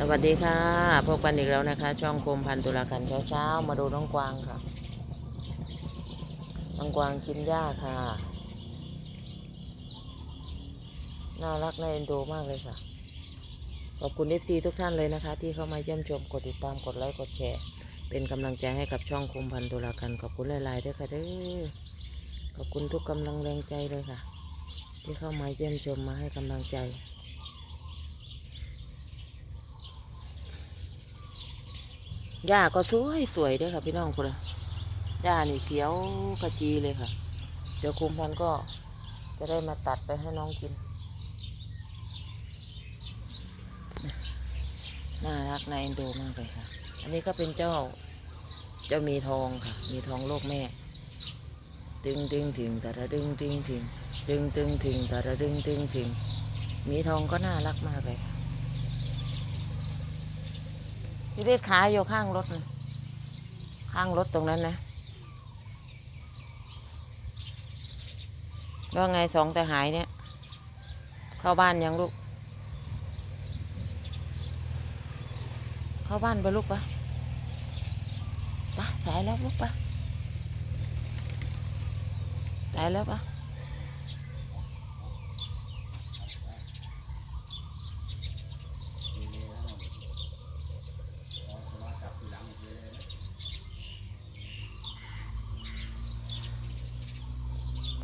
สวัสดีค่ะ พบกันอีกแล้วนะคะ ช่องคมพันตุลากันเช้าๆมาดูน้องกวางค่ะ น้องกวางกินหญ้าค่ะ น่ารักน่าเอ็นดูมากเลยค่ะ ขอบคุณ FC ทุกท่านเลยนะคะ ที่เข้ามาเยี่ยมชมกดติดตามกดไลค์กดแชร์ เป็นกำลังใจให้กับช่องคมพันตุลากันขอบคุณหลายๆด้วยค่ะเด้อขอบคุณทุกกำลังแรงใจเลยค่ะ ที่เข้ามาเยี่ยมชมมาให้กำลังใจ หญ้าก็สวยสวยด้วยค่ะ พี่น้องคุณหญ้านี่เขียวขจีเลยค่ะ เดี๋ยวคุมพันก็จะได้มาตัดไปให้น้องกิน น่ารักน่าเอ็นดูมากเลยค่ะ อันนี้ก็เป็นเจ้า เจ้ามีทองค่ะ มีทองโลกแม่ดึงดึงถึงแต่ละดึงดึงถึงดึงดึงถึงแต่ละดึงดึงถึง มีทองก็น่ารักมากเลยค่ะ พี่เล็ดขาอยู่ข้างรถนะข้างรถตรงนั้นนะว่าไงสองแต่หายเนี่ย เข้าบ้านยังลูก เข้าบ้านไปลูกปะปะสายแล้วลูกปะสายแล้วปะ